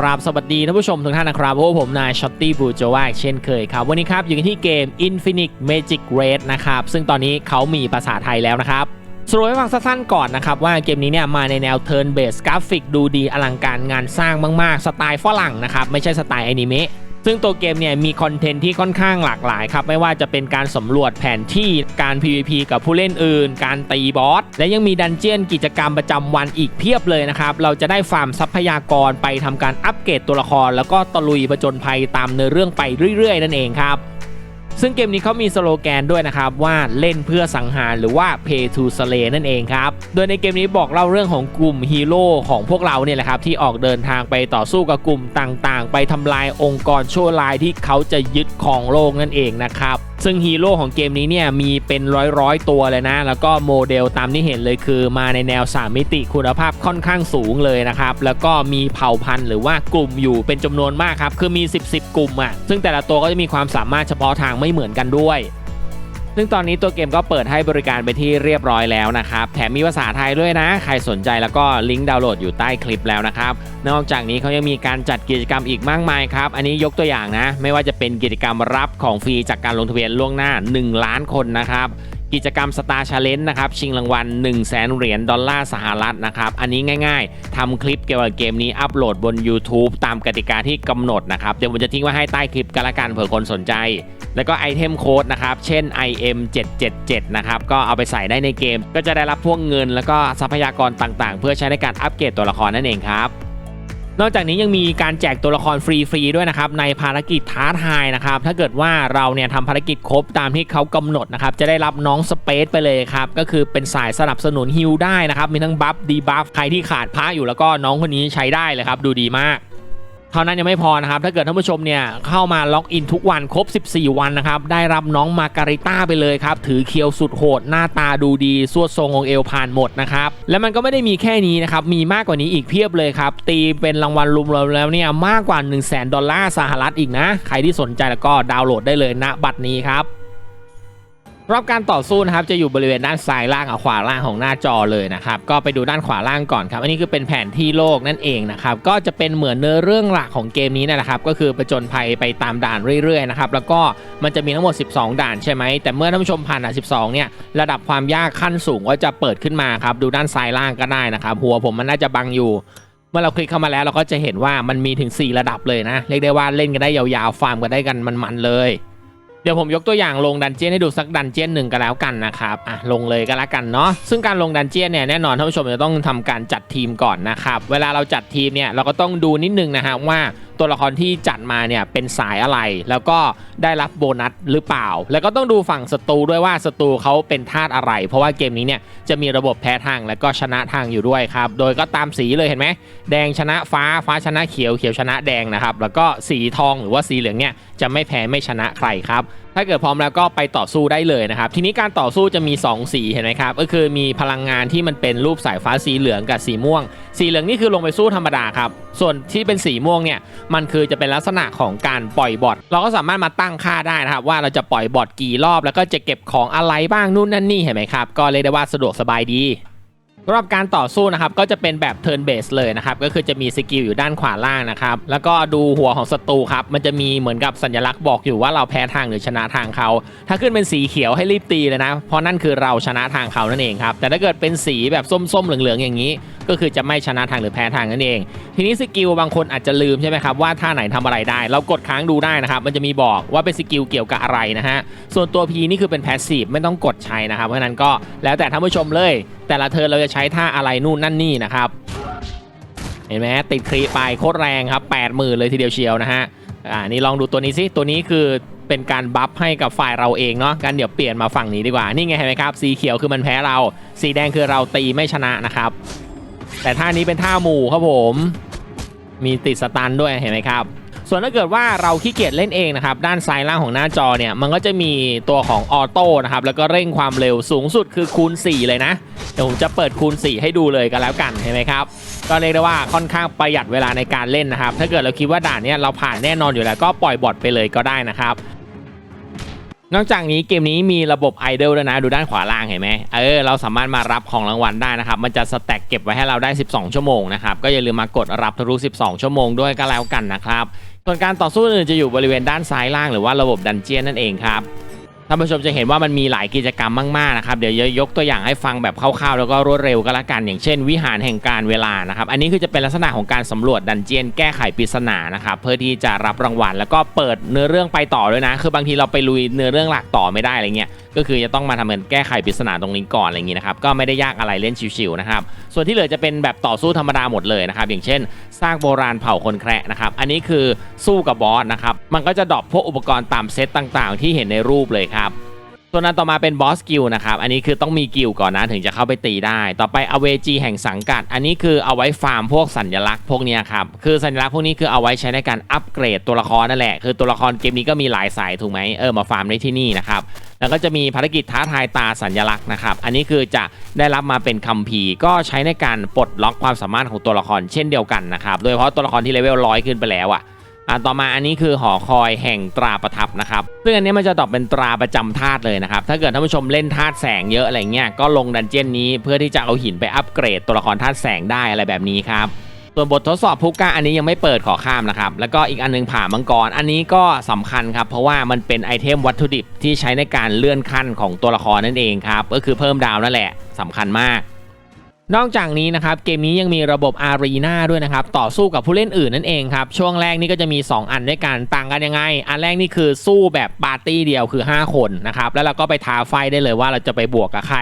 ครับ สวัสดีท่านผู้ชมทุกท่านนะครับพวกผมนายช็อตตี้บูโจวาเช่นเคยครับ วันนี้ครับอยู่กันที่เกม Infinite Magic Raid นะครับ ซึ่งตอนนี้เขามีภาษาไทยแล้วนะครับสรุปให้ฟังสั้นๆก่อนนะครับ ว่าเกมนี้เนี่ยมาในแนว Turn Based กราฟิกดูดีอลังการงานสร้างมากๆ สไตล์ฝรั่งนะครับ ไม่ใช่สไตล์อนิเมะ ซึ่งตัวเกมเนี่ยมีคอนเทนต์ที่ค่อนข้างหลากหลายครับไม่ว่าจะเป็นการสำรวจแผนที่การ PVP กับผู้เล่นอื่น การตีบอสและยังมีดันเจียนกิจกรรมประจำวันอีกเพียบเลยนะครับเราจะได้ฟาร์มทรัพยากรไปทำการอัปเกรดตัวละคร แล้วก็ตะลุยผจญภัยตามเนื้อเรื่องไปเรื่อยๆ นั่นเองครับ ซึ่งเกมนี้เขามีสโลแกนด้วยนะครับว่าเล่นเพื่อสังหารหรือว่า pay to slay นั่นเองครับ โดยในเกมนี้บอกเล่าเรื่องของกลุ่มฮีโร่ของพวกเราเนี่ยแหละครับที่ออกเดินทางไปต่อสู้กับกลุ่มต่างๆ ไปทำลายองค์กรชั่วร้ายที่เขาจะยึดของโลกนั่นเองนะครับ ซึ่งฮีโร่ของเกมนี้เนี่ยมีเป็นร้อยๆตัวเลยนะ แล้วก็โมเดลตามที่เห็นเลยคือมาในแนว 3 มิติคุณภาพค่อนข้างสูงเลยนะครับ แล้วก็มีเผ่าพันธุ์หรือว่ากลุ่มอยู่เป็นจำนวนมากครับ คือมี 10 10 กลุ่มอะ ซึ่งแต่ละตัวก็จะมีความสามารถเฉพาะทางไม่เหมือนกันด้วย ซึ่งตอนนี้ตัวเกมก็เปิดให้บริการไปที่เรียบร้อยแล้วนะครับ แถมมีภาษาไทยด้วยนะ ใครสนใจแล้วก็ลิงก์ดาวน์โหลดอยู่ใต้คลิปแล้วนะครับ นอกจากนี้เขายังมีการจัดกิจกรรมอีกมากมายครับ อันนี้ยกตัวอย่างนะ ไม่ว่าจะเป็นกิจกรรมรับของฟรีจากการลงทะเบียนล่วงหน้า 1 ล้านคนนะครับกิจกรรม Star Challenge นะครับ ชิงรางวัล 1 0 0 0 0แสนเหรียญดอลลาร์สหรัฐนะครับ อันนี้ง่ายๆ ทำคลิปเกี่ยวกับเกมนี้อัปโหลดบน YouTube ตามกติกาที่กำหนดนะครับ เดี๋ยวผมจะทิ้งไว้ให้ใต้คลิปกันละกันเผื่อคนสนใจ แล้วก็ไอเทมโค้ดนะครับ เช่น IM 777นะครับ ก็เอาไปใส่ได้ในเกม ก็จะได้รับพวกเงิน แล้วก็ทรัพยากรต่างๆ เพื่อใช้ในการอัปเกรดตัวละครนั่นเองครับนอกจากนี้ยังมีการแจกตัวละครฟรีๆด้วยนะครับในภารกิจท้าทายนะครับถ้าเกิดว่าเราเนี่ยทำภารกิจครบตามที่เขากำหนดนะครับจะได้รับน้องสเปซไปเลยครับก็คือเป็นสายสนับสนุนฮิลได้นะครับมีทั้งบัฟดีบัฟใครที่ขาดพระอยู่แล้วก็น้องคนนี้ใช้ได้เลยครับดูดีมาก เท่านั้นยังไม่พอนะครับ ถ้าเกิดท่านผู้ชมเนี่ยเข้ามาล็อกอินทุกวันครบ 14 วันนะครับ ได้รับน้องมาการิต้าไปเลยครับ ถือเคียวสุดโหด หน้าตาดูดี สวดทรงองเอลผ่านหมดนะครับ และมันก็ไม่ได้มีแค่นี้นะครับ มีมากกว่านี้อีกเพียบเลยครับ ตีเป็นรางวัลรวมๆแล้วเนี่ยมากกว่า 1 0 0 0 0แดอลลาร์สหรัฐอีกนะ ใครที่สนใจแล้วก็ดาวน์โหลดได้เลยณบัตรนี้ครับ รอบการต่อสู้นะครับจะอยู่บริเวณด้านซ้ายล่างกับขวาล่างของหน้าจอเลยนะครับก็ไปดูด้านขวาล่างก่อนครับอันนี้คือเป็นแผนที่โลกนั่นเองนะครับก็จะเป็นเหมือนเนื้อเรื่องหลักของเกมนี้นะครับก็คือประจนภัยไปตามด่านเรื่อยๆนะครับแล้วก็มันจะมีทั้งหมด 12 ด่านใช่ไหมแต่เมื่อท่านผู้ชมผ่านด่าน12เนี่ยระดับความยากขั้นสูงก็จะเปิดขึ้นมาครับดูด้านซ้ายล่างก็ได้นะครับหัวผมมันน่าจะบังอยู่เมื่อเราคลิกเข้ามาแล้วเราก็จะเห็นว่ามันมีถึง 4 ระดับเลยนะ เรียกได้ว่าเล่นกันได้ยาวๆฟาร์มกันได้กันมันๆเลย เดี๋ยวผมยกตัวอย่างลงดันเจียนให้ดูสักดันเจียนหนึ่งก็แล้วกันนะครับอะลงเลยก็แล้วกันเนาะซึ่งการลงดันเจียนเนี่ยแน่นอนท่านผู้ชมจะต้องทำการจัดทีมก่อนนะครับเวลาเราจัดทีมเนี่ยเราก็ต้องดูนิดนึงนะฮะว่า ตัวละครที่จัดมาเนี่ยเป็นสายอะไร แล้วก็ได้รับโบนัสหรือเปล่า แล้วก็ต้องดูฝั่งศัตรูด้วยว่าศัตรูเขาเป็นธาตุอะไร เพราะว่าเกมนี้เนี่ยจะมีระบบแพ้ทางและก็ชนะทางอยู่ด้วยครับ โดยก็ตามสีเลยเห็นไหมแดงชนะฟ้าฟ้าชนะเขียวเขียวชนะแดงนะครับแล้วก็สีทองหรือว่าสีเหลืองเนี่ยจะไม่แพ้ไม่ชนะใครครับถ้าเกิดพร้อมแล้วก็ไปต่อสู้ได้เลยนะครับ ทีนี้การต่อสู้จะมี 2 สีเห็นไหมครับ ก็คือมีพลังงานที่มันเป็นรูปสายฟ้าสีเหลืองกับสีม่วง สีเหลืองนี่คือลงไปสู้ธรรมดาครับ ส่วนที่เป็นสีม่วงเนี่ย มันคือจะเป็นลักษณะของการปล่อยบอทเราก็สามารถมาตั้งค่าได้นะครับ ว่าเราจะปล่อยบอทกี่รอบ แล้วก็จะเก็บของอะไรบ้างนู่นนั่นนี่เห็นไหมครับ ก็เรียกได้ว่าสะดวกสบายดี สำหรับการต่อสู้นะครับก็จะเป็นแบบ turn base เลยนะครับก็คือจะมีสกิลอยู่ด้านขวาล่างนะครับแล้วก็ดูหัวของศัตรูครับมันจะมีเหมือนกับสัญลักษณ์บอกอยู่ว่าเราแพ้ทางหรือชนะทางเขา ถ้าขึ้นเป็นสีเขียวให้รีบตีเลยนะ เพราะนั่นคือเราชนะทางเขานั่นเองครับแต่ถ้าเกิดเป็นสีแบบส้มๆเหลืองๆอย่างนี้ ก็คือจะไม่ชนะทางหรือแพ้ทางนั่นเอง ทีนี้สกิลบางคนอาจจะลืมใช่ไหมครับว่าท่าไหนทำอะไรได้ เรากดค้างดูได้นะครับมันจะมีบอกว่าเป็นสกิลเกี่ยวกับอะไรนะฮะส่วนตัว P นี่คือเป็นแพสซีฟไม่ต้องกดใช้นะครับเพราะนั้นก็แล้วแต่ท่านผู้ชมเลย แต่ละเทิร์นเราจะใช้ท่าอะไรนู่นนั่นนี่นะครับ เห็นไหมติดครีไปโคตรแรงครับ 8 0,000 เลยทีเดียวเชียวนะฮะอ่านี่ลองดูตัวนี้สิตัวนี้คือเป็นการบัฟให้กับฝ่ายเราเองเนาะกันเดี๋ยวเปลี่ยนมาฝั่งนี้ดีกว่า นี่ไงเห็นไหมครับ สีเขียวคือมันแพ้เรา สีแดงคือเราตีไม่ชนะนะครับ แต่ท่านี้เป็นท่าหมู่ครับผม มีติดสตันด้วยเห็นไหมครับ ส่วนถ้าเกิดว่าเราขี้เกียจเล่นเองนะครับด้านซ้ายล่างของหน้าจอเนี่ยมันก็จะมีตัวของออโต้นะครับแล้วก็เร่งความเร็วสูงสุดคือคูณ 4 เลยนะเดี๋ยวผมจะเปิดคูณ 4 ให้ดูเลยกันแล้วกันเห็นไหมครับก็เรียกได้ว่าค่อนข้างประหยัดเวลาในการเล่นนะครับ ถ้าเกิดเราคิดว่าด่านเนี้ยเราผ่านแน่นอนอยู่แล้วก็ปล่อยบอทไปเลยก็ได้นะครับนอกจากนี้เกมนี้มีระบบไอดอลด้วยนะ ดูด้านขวาล่างเห็นไหมเออเราสามารถมารับของรางวัลได้นะครับ มันจะสแต็กเก็บไว้ให้เราได้ 12 ชั่วโมงนะครับ ก็อย่าลืมมากดรับทุก 12 ชั่วโมงด้วยก็แล้วกันนะครับ ส่วนการต่อสู้อื่นจะอยู่บริเวณด้านซ้ายล่างหรือว่าระบบดันเจียนนั่นเองครับ ท่านผู้ชมจะเห็นว่ามันมีหลายกิจกรรมมากๆนะครับเดี๋ยวยกตัวอย่างให้ฟังแบบคร่าวๆ แล้วก็รวดเร็วก็แล้วกัน อย่างเช่น วิหารแห่งการเวลานะครับอันนี้คือจะเป็นลักษณะของการสำรวจดันเจียนแก้ไขปริศนานะครับเพื่อที่จะรับรางวัล แล้วก็เปิดเนื้อเรื่องไปต่อด้วยนะ คือบางทีเราไปลุยเนื้อเรื่องหลักต่อไม่ได้อะไรเงี้ยก็คือจะต้องมาทำเงินแก้ไขปริศนาตรงนี้ก่อนอะไรอย่างนี้นะครับก็ไม่ได้ยากอะไรเล่นชิวๆนะครับส่วนที่เหลือจะเป็นแบบต่อสู้ธรรมดาหมดเลยนะครับอย่างเช่นสร้างโบราณเผ่าคนแคระนะครับอันนี้คือสู้กับบอสนะครับมันก็จะดรอปพวกอุปกรณ์ตามเซตต่าง ๆ ที่เห็นในรูปเลยครับส่วนนั้นต่อมาเป็นบอสกิลนะครับ อันนี้คือต้องมีกิลก่อนนะถึงจะเข้าไปตีได้ ต่อไปอเวจีแห่งสังกัด อันนี้คือเอาไว้ฟาร์มพวกสัญลักษณ์พวกนี้ครับ คือสัญลักษณ์พวกนี้คือเอาไว้ใช้ในการอัปเกรดตัวละครนั่นแหละ คือตัวละครเกมนี้ก็มีหลายสายถูกไหมเออมาฟาร์มได้ที่นี่นะครับ แล้วก็จะมีภารกิจท้าทายตาสัญลักษณ์นะครับ อันนี้คือจะได้รับมาเป็นคัมภีร์ก็ใช้ในการปลดล็อกความสามารถของตัวละครเช่นเดียวกันนะครับ โดยเฉพาะตัวละครที่เลเวลร้อยขึ้นไปแล้วอะ อ่าต่อมาอันนี้คือหอคอยแห่งตราประทับนะครับ ซึ่งอันนี้มันจะตอบเป็นตราประจำธาตุเลยนะครับ ถ้าเกิดท่านผู้ชมเล่นธาตุแสงเยอะอะไรเงี้ย ก็ลงดันเจี้ยนนี้เพื่อที่จะเอาหินไปอัปเกรดตัวละครธาตุแสงได้อะไรแบบนี้ครับส่วนบททดสอบพุก้าอันนี้ยังไม่เปิดขอข้ามนะครับ แล้วก็อีกอันหนึงผ่ามังกร อันนี้ก็สำคัญครับ เพราะว่ามันเป็นไอเทมวัตถุดิบที่ใช้ในการเลื่อนขั้นของตัวละครนั่นเองครับ ก็คือเพิ่มดาวนั่นแหละสำคัญมาก นอกจากนี้นะครับเกมนี้ยังมีระบบอารีนาด้วยนะครับต่อสู้กับผู้เล่นอื่นนั่นเองครับช่วงแรกนี่ก็จะมี 2 อันด้วยกันต่างกันยังไง อันแรกนี่คือสู้แบบปาร์ตี้เดียวคือ 5 คนนะครับแล้วเราก็ไปท้าไฟได้เลยว่าเราจะไปบวกกับใคร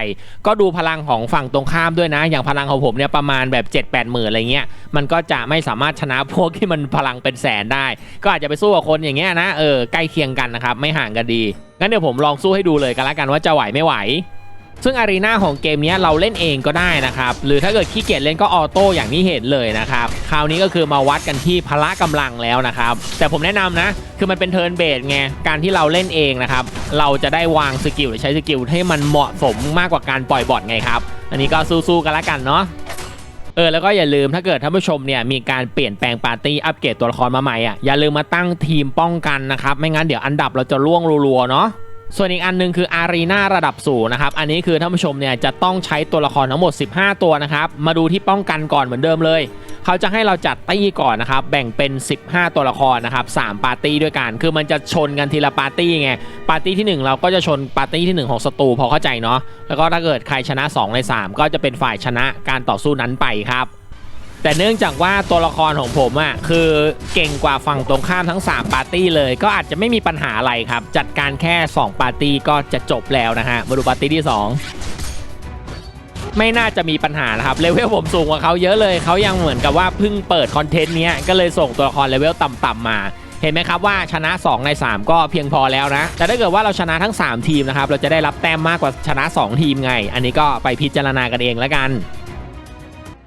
ก็ดูพลังของฝั่งตรงข้ามด้วยนะ อย่างพลังของผมเนี่ยประมาณแบบ 7 8หมื่นอะไรเงี้ยมันก็จะไม่สามารถชนะพวกที่มันพลังเป็นแสนได้ ก็อาจจะไปสู้กับคนอย่างเงี้ยนะเออใกล้เคียงกันนะครับไม่ห่างกันดีงั้นเดี๋ยวผมลองสู้ให้ดูเลยกันละกันว่าจะไหวไม่ไหว ซึ่งอารีนาของเกมนี้เราเล่นเองก็ได้นะครับ หรือถ้าเกิดขี้เกียจเล่นก็ออโต้อย่างที่เห็นเลยนะครับ คราวนี้ก็คือมาวัดกันที่พละกำลังแล้วนะครับ แต่ผมแนะนำนะ คือมันเป็นเทิร์นเบสไง การที่เราเล่นเองนะครับ เราจะได้วางสกิลหรือใช้สกิลให้มันเหมาะสมมากกว่าการปล่อยบอทไงครับ อันนี้ก็สู้ๆกันละกันเนาะเออแล้วก็อย่าลืมถ้าเกิดท่านผู้ชมเนี่ยมีการเปลี่ยนแปลงปาร์ตี้อัปเกรดตัวละครมาใหม่อะอย่าลืมมาตั้งทีมป้องกันนะครับไม่งั้นเดี๋ยวอันดับเราจะล่วงรัวๆเนาะ ส่วนอีกอันหนึงคืออารีนาระดับสูงนะครับ อันนี้คือท่านผู้ชมเนี่ยจะต้องใช้ตัวละครทั้งหมด 15 ตัวนะครับ มาดูที่ป้องกันก่อนเหมือนเดิมเลย เขาจะให้เราจัดตี้ก่อนนะครับ แบ่งเป็น 15 ตัวละครนะครับ3ปาร์ตี้ด้วยกัน คือมันจะชนกันทีละปาร์ตี้ไง ปาร์ตี้ที่ 1 เราก็จะชนปาร์ตี้ที่ 1 ของศัตรูพอเข้าใจเนาะ แล้วก็ถ้าเกิดใครชนะ 2 ใน 3 ก็จะเป็นฝ่ายชนะการต่อสู้นั้นไปครับ แต่เนื่องจากว่าตัวละครของผมอะคือเก่งกว่าฝั่งตรงข้ามทั้ง 3 ปาร์ตี้เลย ก็อาจจะไม่มีปัญหาอะไรครับ จัดการแค่ 2 ปาร์ตี้ก็จะจบแล้วนะฮะมาดูปาร์ตี้ที่ 2ไม่น่าจะมีปัญหานะครับเลเวลผมสูงกว่าเขาเยอะเลยเขายังเหมือนกับว่าเพิ่งเปิดคอนเทนต์เนี้ยก็เลยส่งตัวละครเลเวลต่ำๆมา เห็นไหมครับว่าชนะ 2 ใน 3 ก็เพียงพอแล้วนะ แต่ถ้าเกิดว่าเราชนะทั้ง 3 ทีมนะครับ เราจะได้รับแต้มมากกว่าชนะ 2 ทีมไง อันนี้ก็ไปพิจารณากันเองแล้วกัน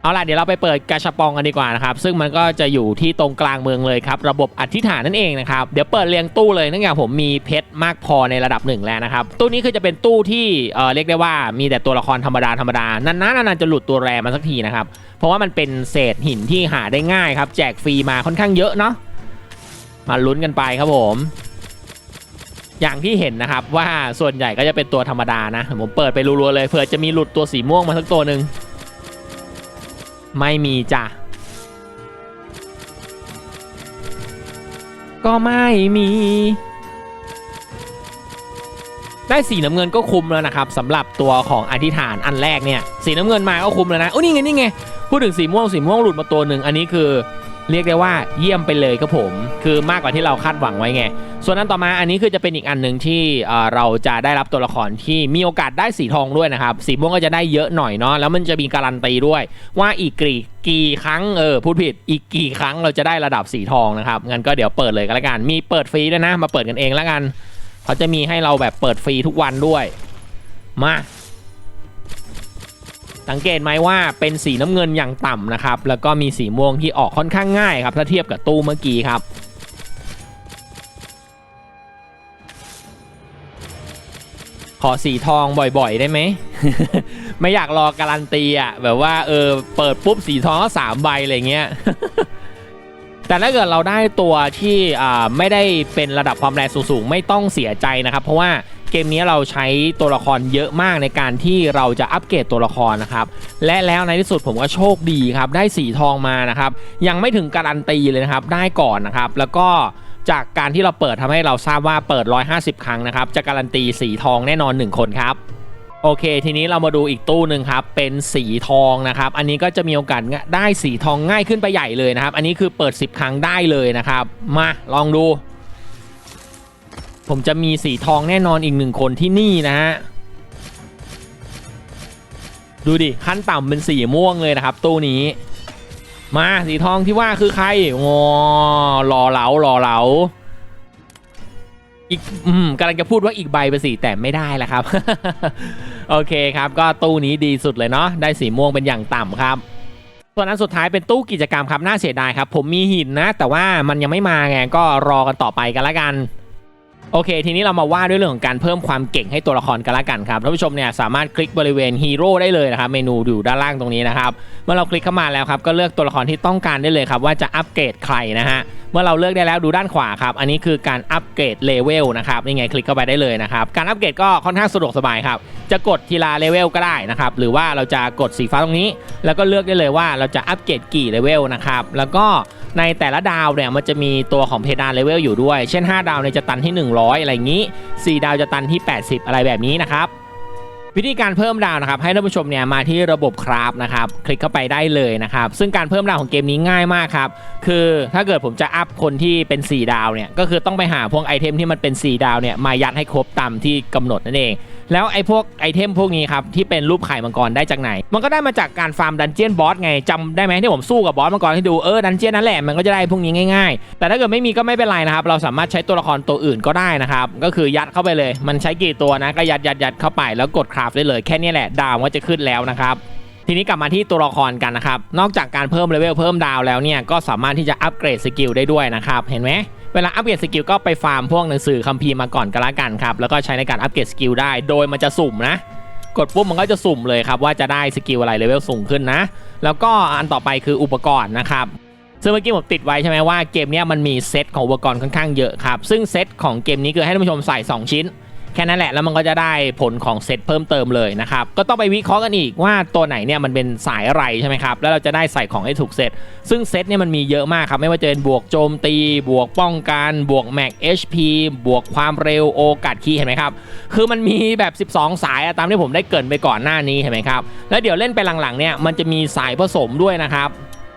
เอาล่ะเดี๋ยวเราไปเปิดกาชาปองกันดีกว่านะครับซึ่งมันก็จะอยู่ที่ตรงกลางเมืองเลยครับระบบอธิษฐานนั่นเองนะครับเดี๋ยวเปิดเรียงตู้เลยเนื่องจากผมมีเพชรมากพอในระดับหนึ่งแล้วนะครับตู้นี้คือจะเป็นตู้ที่เอ่อเรียกได้ว่ามีแต่ตัวละครธรรมดาธรรมดานานๆนานๆจะหลุดตัวแรมาสักทีนะครับเพราะว่ามันเป็นเศษหินที่หาได้ง่ายครับแจกฟรีมาค่อนข้างเยอะเนาะมาลุ้นกันไปครับผม อย่างที่เห็นนะครับว่าส่วนใหญ่ก็จะเป็นตัวธรรมดานะผมเปิดไปรัวๆเลยเผื่อจะมีหลุดตัวสีม่วงมาสักตัวหนึ่ง ไม่มีจ้ะ ก็ไม่มี ได้สีน้ำเงินก็คุ้มแล้วนะครับสำหรับตัวของอธิษฐานอันแรกเนี่ย สีน้ำเงินมาก็คุ้มแล้วนะ โอ้นี่ไงนี่ไง พูดถึงสีม่วงสีม่วงหลุดมาตัวหนึ่ง อันนี้คือ เรียกได้ว่าเยี่ยมไปเลยครับผม คือมากกว่าที่เราคาดหวังไว้ไง ส่วนนั้นต่อมาอันนี้คือจะเป็นอีกอันหนึ่งที่เราจะได้รับตัวละครที่มีโอกาสได้สีทองด้วยนะครับ สีม่วงก็จะได้เยอะหน่อยเนาะแล้วมันจะมีการันตีด้วย ว่าอีกกี่กี่ครั้งเออพูดผิดอีกกี่ครั้งเราจะได้ระดับสีทองนะครับงั้นก็เดี๋ยวเปิดเลยกันละกัน มีเปิดฟรีด้วยนะ มาเปิดกันเองแล้วกัน เขาจะมีให้เราแบบเปิดฟรีทุกวันด้วย มา สังเกตไหมว่าเป็นสีน้ำเงินอย่างต่ำนะครับ แล้วก็มีสีม่วงที่ออกค่อนข้างง่ายครับ ถ้าเทียบกับตู้เมื่อกี้ครับขอสีทองบ่อยๆ ได้ไหม ไม่อยากรอการันตีอะ แบบว่าเออเปิดปุ๊บสีทองก็สามใบอะไรเงี้ย แต่ถ้าเกิดเราได้ตัวที่ไม่ได้เป็นระดับความแรงสูงๆ ไม่ต้องเสียใจนะครับ เพราะว่า เกมนี้เราใช้ตัวละครเยอะมากในการที่เราจะอัปเกรดตัวละครนะครับ และแล้วในที่สุดผมก็โชคดีครับ ได้สีทองมานะครับ ยังไม่ถึงการันตีเลยนะครับ ได้ก่อนนะครับ แล้วก็จากการที่เราเปิดทำให้เราทราบว่าเปิด 150 ครั้งนะครับ จะการันตีสีทองแน่นอน 1 คนครับโอเค ทีนี้เรามาดูอีกตู้หนึ่งครับ เป็นสีทองนะครับ อันนี้ก็จะมีโอกาสได้สีทองง่ายขึ้นไปใหญ่เลยนะครับ อันนี้คือเปิด 10 ครั้งได้เลยนะครับ มาลองดู ผมจะมีสีทองแน่นอนอีกหนึ่งคนที่นี่นะฮะดูดิขั้นต่ำเป็นสีม่วงเลยนะครับ ตู้นี้ มาสีทองที่ว่าคือใครงอหล่อเหลาหล่อเหลาอีกอืมกำลังจะพูดว่าอีกใบเป็นสีแต่ไม่ได้ละครับ โอเคครับ ก็ตู้นี้ดีสุดเลยเนาะได้สีม่วงเป็นอย่างต่ำครับส่วนอันสุดท้ายเป็นตู้กิจกรรมครับน่าเสียดายครับ ผมมีหินนะ แต่ว่ามันยังไม่มาไงก็รอกันต่อไปกันละกัน โอเค ทีนี้เรามาว่าด้วยเรื่องของการเพิ่มความเก่งให้ตัวละครกันละกันครับท่านผู้ชมเนี่ยสามารถคลิกบริเวณฮีโร่ได้เลยนะครับเมนูอยู่ด้านล่างตรงนี้นะครับเมื่อเราคลิกเข้ามาแล้วครับก็เลือกตัวละครที่ต้องการได้เลยครับว่าจะอัปเกรดใครนะฮะเมื่อเราเลือกได้แล้วดูด้านขวาครับอันนี้คือการอัปเกรดเลเวลนะครับนี่ไงคลิกเข้าไปได้เลยนะครับการอัปเกรดก็ค่อนข้างสะดวกสบายครับจะกดทีละเลเวลก็ได้นะครับหรือว่าเราจะกดสีฟ้าตรงนี้ แล้วก็เลือกได้เลยว่าเราจะอัปเกรดกี่เลเวลนะครับแล้วก็ ในแต่ละดาวเนี่ยมันจะมีตัวของเพดานเลเวลอยู่ด้วย เช่น 5 ดาวเนี่ยจะตันที่ 100 อะไรอย่างนี้ 4 ดาวจะตันที่ 80 อะไรแบบนี้นะครับ วิธีการเพิ่มดาวนะครับ ให้ท่านผู้ชมเนี่ยมาที่ระบบคราฟนะครับ คลิกเข้าไปได้เลยนะครับ ซึ่งการเพิ่มดาวของเกมนี้ง่ายมากครับ คือถ้าเกิดผมจะอัพคนที่เป็น 4 ดาวเนี่ย ก็คือต้องไปหาพวกไอเทมที่มันเป็น 4 ดาวเนี่ยมายัดให้ครบตามที่กำหนดนั่นเอง แล้วไอ้พวกไอเทมพวกนี้ครับที่เป็นรูปไข่มังกรได้จากไหน มันก็ได้มาจากการฟาร์มดันเจียนบอสไงจำได้ไหมที่ผมสู้กับบอสมังกรให้ดูเออดันเจียนนั่นแหละมันก็จะได้พวกนี้ง่ายๆ แต่ถ้าเกิดไม่มีก็ไม่เป็นไรนะครับ เราสามารถใช้ตัวละครตัวอื่นก็ได้นะครับ ก็คือยัดเข้าไปเลย มันใช้กี่ตัวนะก็ยัดยัดยัดเข้าไปแล้วกดคราฟได้เลยแค่นี้แหละดาวก็จะขึ้นแล้วนะครับทีนี้กลับมาที่ตัวละครกันนะครับ นอกจากการเพิ่มเลเวลเพิ่มดาวแล้วเนี่ยก็สามารถที่จะอัปเกรดสกิลได้ด้วยนะครับ เห็นไหมเวลาอัปเกรดสกิลก็ไปฟาร์มพวกหนังสือคัมภีร์มาก่อนก็แล้วกันครับ แล้วก็ใช้ในการอัปเกรดสกิลได้ โดยมันจะสุ่มนะ กดปุ๊บมันก็จะสุ่มเลยครับว่าจะได้สกิลอะไรเลเวลสูงขึ้นนะ แล้วก็อันต่อไปคืออุปกรณ์นะครับซึ่งเมื่อกี้ผมติดไว้ใช่ไหมว่าเกมนี้มันมีเซตของอุปกรณ์ค่อนข้างเยอะครับซึ่งเซตของเกมนี้คือให้ท่านผู้ชมใส่ 2 ชิ้น แค่นั้นแหละแล้วมันก็จะได้ผลของเซตเพิ่มเติมเลยนะครับ ก็ต้องไปวิเคราะห์กันอีกว่าตัวไหนเนี่ยมันเป็นสายอะไรใช่ไหมครับ แล้วเราจะได้ใส่ของให้ถูกเซตซึ่งเซตเนี่ยมันมีเยอะมากครับ ไม่ว่าจะเป็นบวกโจมตี บวกป้องกันบวกแม็ก HP บวกความเร็วโอกาสคีย์เห็นไหมครับ คือมันมีแบบ 12 สายอะตามที่ผมได้เกินไปก่อนหน้านี้เห็นไหมครับแล้วเดี๋ยวเล่นไปหลังๆเนี่ยมันจะมีสายผสมด้วยนะครับ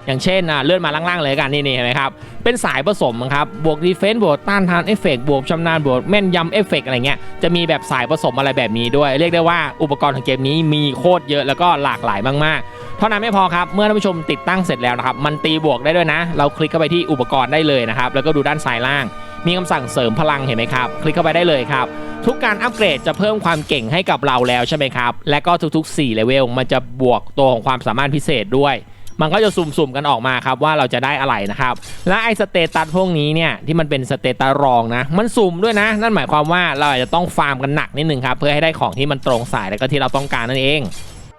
อย่างเช่นอะเลื่อนมาล่างๆเลยกันนี่นี่เห็นไหมครับ เป็นสายผสมครับบวกดีเฟนส์บวกต้านทานเอฟเฟกบวกชำนาญบวกแม่นยำเอฟเฟกอะไรเงี้ยจะมีแบบสายผสมอะไรแบบนี้ด้วย เรียกได้ว่าอุปกรณ์ของเกมนี้มีโคตรเยอะแล้วก็หลากหลายมากๆ เท่านั้นไม่พอครับเมื่อท่านผู้ชมติดตั้งเสร็จแล้วนะครับมันตีบวกได้ด้วยนะ เราคลิกเข้าไปที่อุปกรณ์ได้เลยนะครับแล้วก็ดูด้านซ้ายล่าง มีคำสั่งเสริมพลังเห็นไหมครับ คลิกเข้าไปได้เลยครับทุกการอัปเกรดจะเพิ่มความเก่งให้กับเราแล้วใช่ไหมครับ และก็ทุกๆ4เลเวลมันจะบวกตัวของความสามารถพิเศษด้วย มันก็จะสุ่มๆกันออกมาครับว่าเราจะได้อะไรนะครับ และไอ้สเตตัสพวกนี้เนี่ยที่มันเป็นสเตตัสรองนะ มันสุ่มด้วยนะ นั่นหมายความว่าเราอาจจะต้องฟาร์มกันหนักนิดนึงครับเพื่อให้ได้ของที่มันตรงสายแล้วก็ที่เราต้องการนั่นเอง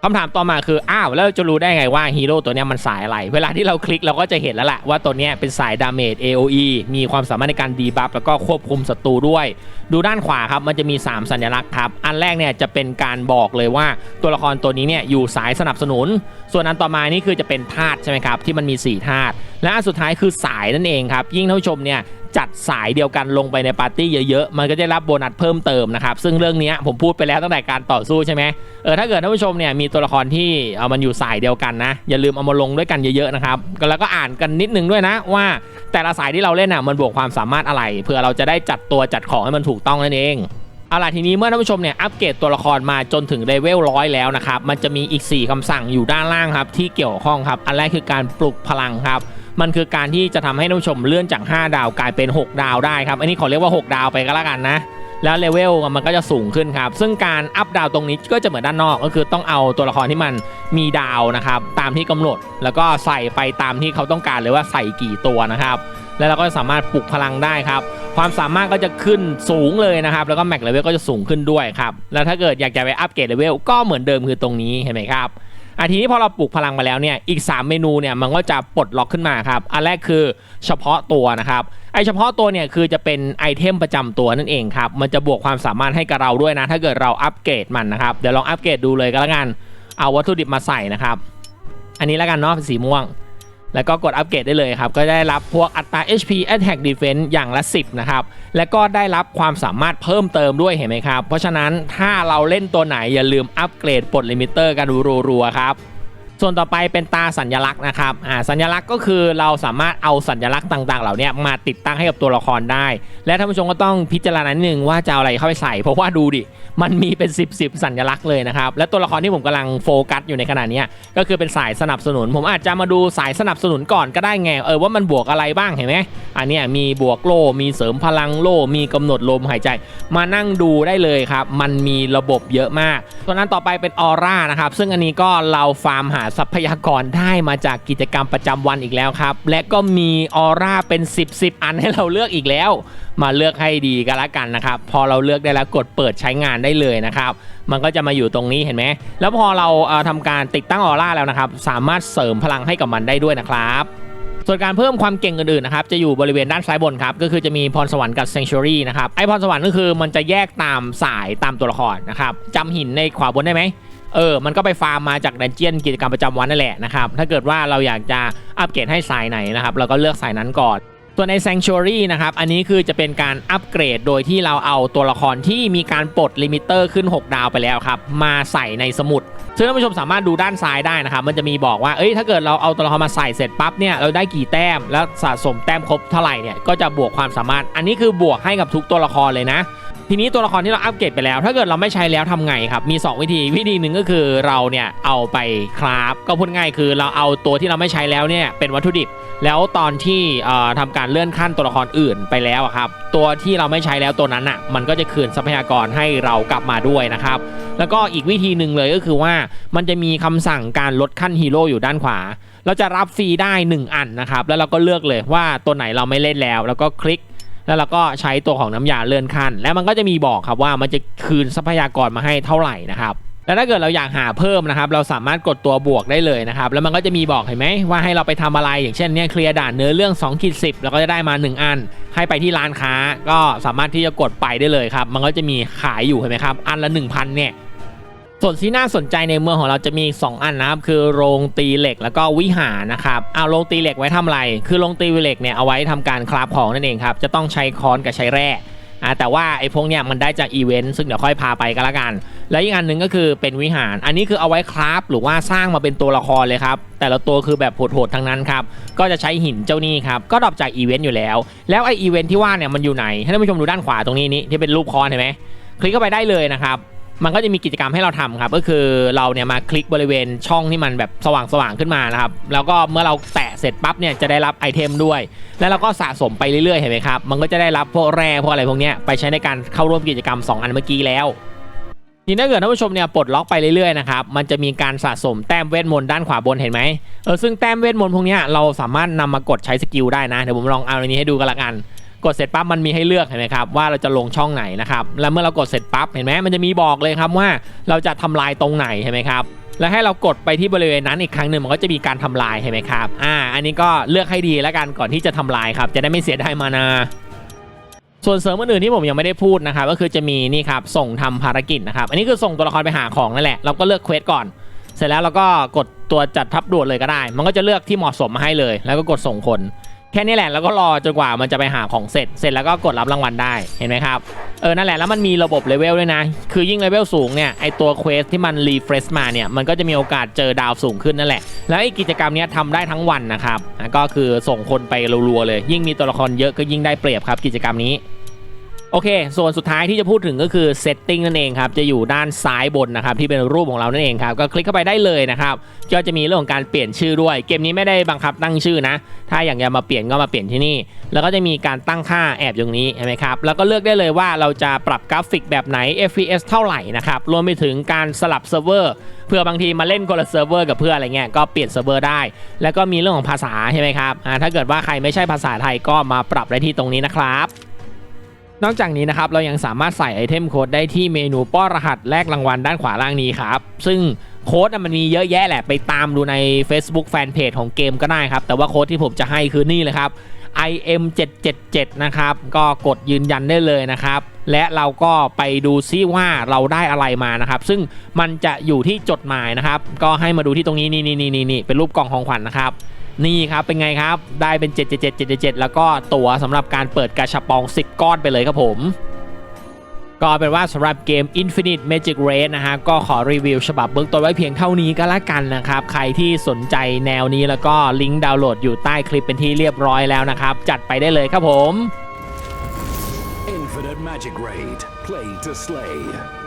คำถามต่อมาคืออ้าวแล้วจะรู้ได้ไงว่าฮีโร่ตัวนี้มันสายอะไร เวลาที่เราคลิกเราก็จะเห็นแล้วแหละว่าตัวนี้เป็นสายดาเมจ AOE มีความสามารถในการดีบัฟแล้วก็ควบคุมศัตรูด้วย ดูด้านขวาครับมันจะมี 3 สัญลักษณ์ครับ อันแรกเนี่ยจะเป็นการบอกเลยว่าตัวละครตัวนี้เนี่ยอยู่สายสนับสนุน ส่วนอันต่อมานี่คือจะเป็นธาตุใช่ไหมครับที่มันมี 4 ธาตุและอันสุดท้ายคือสายนั่นเองครับยิ่งท่านผู้ชมเนี่ย จัดสายเดียวกันลงไปในปาร์ตี้เยอะๆ มันก็จะรับโบนัสเพิ่มเติมนะครับซึ่งเรื่องนี้ผมพูดไปแล้วตั้งแต่การต่อสู้ใช่ไหมเออถ้าเกิดท่านผู้ชมเนี่ยมีตัวละครที่เอามันอยู่สายเดียวกันนะอย่าลืมเอามาลงด้วยกันเยอะๆนะครับแล้วก็อ่านกันนิดนึงด้วยนะว่าแต่ละสายที่เราเล่นอะมันบวกความสามารถอะไรเพื่อเราจะได้จัดตัวจัดของให้มันถูกต้องนั่นเองเอาล่ะทีนี้เมื่อท่านผู้ชมเนี่ยอัปเกรดตัวละครมาจนถึงเลเวลร้อยแล้วนะครับมันจะมีอีก 4คำสั่งอยู่ด้านล่างครับที่เกี่ยวข้องครับอันแรกคือการปลุกพลังครับ มันคือการที่จะทำให้ท่านผู้ชมเลื่อนจาก 5 ดาวกลายเป็น 6 ดาวได้ครับ อันนี้ขอเรียกว่า 6 ดาวไปก็แล้วกันนะ แล้วเลเวลมันก็จะสูงขึ้นครับ ซึ่งการอัพดาวตรงนี้ก็จะเหมือนด้านนอก ก็คือต้องเอาตัวละครที่มันมีดาวนะครับ ตามที่กำหนด แล้วก็ใส่ไปตามที่เขาต้องการเลยว่าใส่กี่ตัวนะครับแล้วเราก็สามารถปลุกพลังได้ครับ ความสามารถก็จะขึ้นสูงเลยนะครับ แล้วก็แม็กเลเวลก็จะสูงขึ้นด้วยครับ แล้วถ้าเกิดอยากจะไปอัปเกรดเลเวลก็เหมือนเดิมคือตรงนี้เห็นไหมครับ อะทีนี้พอเราปลูกพลังมาแล้วเนี่ยอีก 3 เมนูเนี่ยมันก็จะปลดล็อกขึ้นมาครับอันแรกคือเฉพาะตัวนะครับไอเฉพาะตัวเนี่ยคือจะเป็นไอเทมประจำตัวนั่นเองครับมันจะบวกความสามารถให้กับเราด้วยนะ ถ้าเกิดเราอัปเกรดมันนะครับเดี๋ยวลองอัปเกรดดูเลยก็แล้วกันเอาวัตถุดิบมาใส่นะครับ อันนี้แล้วกันเนาะเป็นสีม่วง แล้วก็กดอัปเกรดได้เลยครับ ก็ได้รับพวกอัตรา HP Attack Defense อย่างละ 10 นะครับ แล้วก็ได้รับความสามารถเพิ่มเติมด้วยเห็นไหมครับ เพราะฉะนั้นถ้าเราเล่นตัวไหนอย่าลืมอัปเกรดปลดลิมิเตอร์กันรัวๆครับส่วนต่อไปเป็นตาสัญลักษณ์นะครับ อ่า สัญลักษณ์ก็คือเราสามารถเอาสัญลักษณ์ต่างๆ เหล่านี้มาติดตั้งให้กับตัวละครได้ และท่านผู้ชมก็ต้องพิจารณานิดนึงว่าจะเอาอะไรเข้าไปใส่ เพราะว่าดูดิ มันมีเป็น 10บสสัญลักษณ์เลยนะครับ และตัวละครที่ผมกำลังโฟกัสอยู่ในขณะนี้ก็คือเป็นสายสนับสนุน ผมอาจจะมาดูสายสนับสนุนก่อนก็ได้ไงเออว่ามันบวกอะไรบ้างเห็นไหมอันนี้มีบวกโล่มีเสริมพลังโล่มีกำหนดลมหายใจ มานั่งดูได้เลยครับ มันมีระบบเยอะมากตัวนั้นต่อไปเป็นออร่านะครับซึ่งอันนี้ก็เราฟาร์มหาทรัพยากรได้มาจากกิจกรรมประจำวันอีกแล้วครับและก็มีออร่าเป็น 10 10อันให้เราเลือกอีกแล้วมาเลือกให้ดีกันละกันนะครับ พอเราเลือกได้แล้วกดเปิดใช้งานได้เลยนะครับ มันก็จะมาอยู่ตรงนี้เห็นไหม แล้วพอเราเอ่อทำการติดตั้งออร่าแล้วนะครับ สามารถเสริมพลังให้กับมันได้ด้วยนะครับส่วนการเพิ่มความเก่งอื่นๆนะครับจะอยู่บริเวณด้านซ้ายบนครับก็คือจะมีพรสวรรค์กับ Sanctuary นะครับไอพรสวรรค์ก็คือมันจะแยกตามสายตามตัวละครนะครับจำหินในขวาบนได้ไหมเออ มันก็ไปฟาร์มมาจากดันเจียนกิจกรรมประจำวันนั่นแหละนะครับถ้าเกิดว่าเราอยากจะอัปเกรดให้สายไหนนะครับเราก็เลือกสายนั้นก่อน ส่วนใน Sanctuary นะครับ อันนี้คือจะเป็นการอัปเกรดโดยที่เราเอาตัวละครที่มีการปลดลิมิเตอร์ขึ้น 6 ดาวไปแล้วครับ มาใส่ในสมุด ซึ่งท่านผู้ชมสามารถดูด้านซ้ายได้นะครับ มันจะมีบอกว่า เอ้ย ถ้าเกิดเราเอาตัวละครมาใส่เสร็จปั๊บเนี่ย เราได้กี่แต้ม แล้วสะสมแต้มครบเท่าไหร่เนี่ย ก็จะบวกความสามารถ อันนี้คือบวกให้กับทุกตัวละครเลยนะ ทีนี้ตัวละครที่เราอัปเกรดไปแล้ว ถ้าเกิดเราไม่ใช้แล้วทำไงครับ มี 2 วิธี วิธีหนึ่งก็คือเราเนี่ยเอาไปคราฟก็พูดง่ายคือเราเอาตัวที่เราไม่ใช้แล้วเนี่ยเป็นวัตถุดิบ แล้วตอนที่เอ่อทำการเลื่อนขั้นตัวละครอื่นไปแล้วครับ ตัวที่เราไม่ใช้แล้วตัวนั้นอะมันก็จะคืนทรัพยากรให้เรากลับมาด้วยนะครับ แล้วก็อีกวิธีหนึ่งเลยก็คือว่ามันจะมีคำสั่งการลดขั้นฮีโร่อยู่ด้านขวา เราจะรับฟรีได้ 1 อันนะครับ แล้วเราก็เลือกเลยว่าตัวไหนเราไม่เล่นแล้ว แล้วก็คลิก แล้วเราก็ใช้ตัวของน้ำยาเลื่อนขั้น แล้วมันก็จะมีบอกครับว่ามันจะคืนทรัพยากรมาให้เท่าไหร่นะครับแล้วถ้าเกิดเราอยากหาเพิ่มนะครับ เราสามารถกดตัวบวกได้เลยนะครับ แล้วมันก็จะมีบอกเห็นไหมว่าให้เราไปทำอะไร อย่างเช่นเนี่ยเคลียร์ด่านเนื้อเรื่อง2ขีดสิเราก็จะได้มา 1 อัน ให้ไปที่ร้านค้าก็สามารถที่จะกดไปได้เลยครับ มันก็จะมีขายอยู่เห็นไหมครับ อันละ 1,000เนี่ย ส่วนที่น่าสนใจในเมืองของเราจะมี 2 อันนะครับ คือโรงตีเหล็กแล้วก็วิหารนะครับเอาโรงตีเหล็กไว้ทำอะไร คือโรงตีเหล็กเนี่ยเอาไว้ทำการคราฟของนั่นเองครับ จะต้องใช้ค้อนกับใช้แร่อ่าแต่ว่าไอ้พวกเนี่ยมันได้จากอีเวนต์ซึ่งเดี๋ยวค่อยพาไปกันละกัน แล้วอีกอันหนึ่งก็คือเป็นวิหาร อันนี้คือเอาไว้คราฟหรือว่าสร้างมาเป็นตัวละครเลยครับ แต่ละตัวคือแบบโหดๆทั้งนั้นครับ ก็จะใช้หินเจ้านี่ครับ ก็ดรอปจากอีเวนต์อยู่แล้ว แล้วไออีเวนต์ที่ว่าเนี่ยมันอยู่ไหน ให้ท่านผู้ชมดูด้านขวาตรงนี้นี่ที่เป็นรูปคอนเห็นไหมคลิกเข้าไปได้เลยนะครับ มันก็จะมีกิจกรรมให้เราทำครับ ก็คือเราเนี่ยมาคลิกบริเวณช่องที่มันแบบสว่างๆขึ้นมานะครับ แล้วก็เมื่อเราแตะเสร็จปั๊บเนี่ยจะได้รับไอเทมด้วย แล้วเราก็สะสมไปเรื่อยๆเห็นไหมครับ มันก็จะได้รับพวกแร่พวกอะไรพวกเนี้ยไปใช้ในการเข้าร่วมกิจกรรม 2 อันเมื่อกี้แล้วทีนี้ถ้าเกิดท่านผู้ชมเนี่ยปลดล็อกไปเรื่อยๆนะครับ มันจะมีการสะสมแต้มเวทมนต์ด้านขวาบนเห็นไหมเออซึ่งแต้มเวทมนต์พวกเนี้ยเราสามารถนำมากดใช้สกิลได้นะ เดี๋ยวผมลองเอาอันนี้ให้ดูกันละกัน กดเสร็จปั๊บมันมีให้เลือกเห็นไหมครับว่าเราจะลงช่องไหนนะครับแล้วเมื่อเรากดเสร็จปั๊บเห็นไหมมันจะมีบอกเลยครับว่าเราจะทำลายตรงไหนเห็นไหมครับแล้วให้เรากดไปที่บริเวณนั้นอีกครั้งหนึ่งมันก็จะมีการทำลายเห็นไหมครับอ่าอันนี้ก็เลือกให้ดีแล้วกันก่อนที่จะทำลายครับจะได้ไม่เสียดายมานาส่วนเสริมอื่นๆที่ผมยังไม่ได้พูดนะครับก็คือจะมีนี่ครับส่งทำภารกิจนะครับอันนี้คือส่งตัวละครไปหาของนั่นแหละเราก็เลือกเควสก่อน เสร็จแล้วเราก็กดตัวจัดทับด่วนเลยก็ได้ มันก็จะเลือกที่เหมาะสมมาให้เลย แล้วก็กดส่งคน แค่นี้แหละแล้วก็รอจนกว่ามันจะไปหาของเสร็จ เสร็จแล้วก็กดรับรางวัลได้เห็นไหมครับเออนั่นแหละแล้วมันมีระบบเลเวลด้วยนะ คือยิ่งเลเวลสูงเนี่ยไอตัวเควสที่มันรีเฟรชมาเนี่ยมันก็จะมีโอกาสเจอดาวสูงขึ้นนั่นแหละ แล้วไอกิจกรรมเนี้ยทำได้ทั้งวันนะครับก็คือส่งคนไปรัวๆเลย ยิ่งมีตัวละครเยอะก็ยิ่งได้เปรียบครับกิจกรรมนี้ โอเค ส่วนสุดท้ายที่จะพูดถึงก็คือเซตติ้งนั่นเองครับ จะอยู่ด้านซ้ายบนนะครับ ที่เป็นรูปของเรานั่นเองครับ ก็คลิกเข้าไปได้เลยนะครับ ก็จะมีเรื่องของการเปลี่ยนชื่อด้วย เกมนี้ไม่ได้บังคับตั้งชื่อนะ ถ้าอยากจะมาเปลี่ยนก็มาเปลี่ยนที่นี่ แล้วก็จะมีการตั้งค่าแอบอยู่ตรงนี้เห็นไหมครับ แล้วก็เลือกได้เลยว่าเราจะปรับกราฟิกแบบไหน FPS เท่าไหร่นะครับ รวมไปถึงการสลับเซิร์ฟเวอร์ เพื่อบางทีมาเล่นคนละเซิร์ฟเวอร์กับเพื่อนอะไรเงี้ย ก็เปลี่ยนเซิร์ฟเวอร์ได้ แล้วก็มีเรื่องของภาษาใช่ไหมครับ ถ้าเกิดว่าใครไม่ใช่ภาษาไทยก็มาปรับได้ที่ตรงนี้นะครับ นอกจากนี้นะครับเรายังสามารถใส่ไอเทมโค้ดได้ที่เมนูป้อนรหัสแลกรางวัลด้านขวาล่างนี้ครับ ซึ่งโค้ดมันมีเยอะแยะแหละไปตามดูใน Facebook Fanpage ของเกมก็ได้ครับ แต่ว่าโค้ดที่ผมจะให้คือนี่เลยครับ im777 นะครับ ก็กดยืนยันได้เลยนะครับ และเราก็ไปดูซิว่าเราได้อะไรมานะครับ ซึ่งมันจะอยู่ที่จดหมายนะครับ ก็ให้มาดูที่ตรงนี้นี่นี่นี่นี่เป็นรูปกล่องของขวัญนะครับ นี่ครับเป็นไงครับได้เป็น777 777 แล้วก็ตั๋วสำหรับการเปิดกาชาปอง 10 ก้อนไปเลยครับผม ก็เป็นว่าสำหรับเกม Infinite Magic Raid นะฮะก็ขอรีวิวฉบับเบื้องต้นไว้เพียงเท่านี้ก็แล้วกันนะครับ ใครที่สนใจแนวนี้แล้วก็ลิงก์ดาวน์โหลดอยู่ใต้คลิปเป็นที่เรียบร้อยแล้วนะครับ จัดไปได้เลยครับผม Infinite Magic Raid. Play to slay.